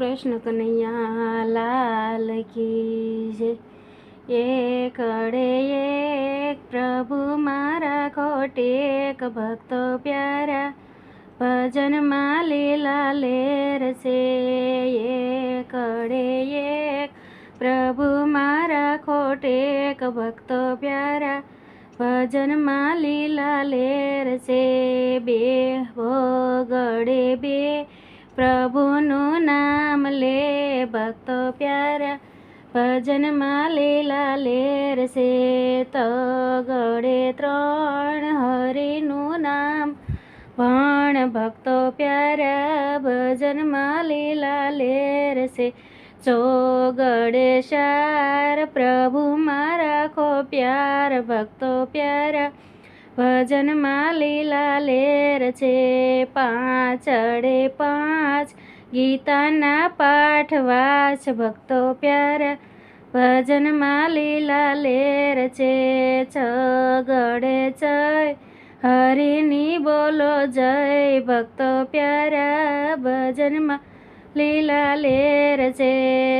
કૃષ્ણ કનૈયા લાલ કી જય. એક અડે એક પ્રભુ મારા ખોટેક ભક્તો પ્યારા. ભજનમાં લીલા લેર છે એક અડે એક પ્રભુ મારા ખોટેક ભક્તો પ્યારા. ભજનમાં લીલા લેર છે બે ભોગડે બે પ્રભુનું નામ લે, ભક્તો પ્યારા. ભજનમાં લીલા લેર તો તગડે ત્રણ હરિનું નામ. ભણ ભક્તો પ્યારા ભજનમાં લીલા લેર ચો ચોગડે શાર. પ્રભુ મારા ખો પ્યાર, ભક્તો પ્યારા. ભજનમાં લીલા લેર છે પાંચડે પાંચ ગીતાના પાઠ વાચ, ભક્તો પ્યારા ભજનમાં લીલા લેર છે છગડે જય હરિની બોલો જય, ભક્તો પ્યારા ભજનમાં લીલા લેર છે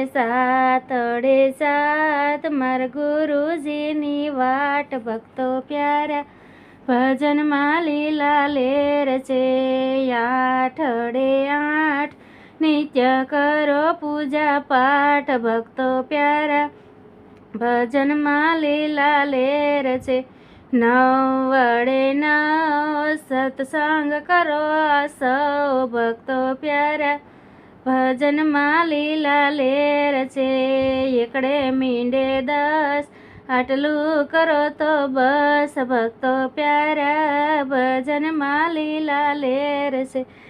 સાતડે સાત, માર ગુરુજીની વાટ, ભક્તો પ્યારા ભજનમાં લીલા લેર છે આઠડે આઠ નિત્ય કરો પૂજા પાઠ, ભક્તો પ્યારા. ભજનમાં લીલા લેર છે. નવ વડે નવ સત્સંગ કરો સૌ ભક્તો પ્યારા. ભજનમાં લીલા લેર છે. એકડે મીંડે દસ. આટલું કરો તો બસ. ભક્તો પ્યારા. ભજનમાં લીલા લેર છે.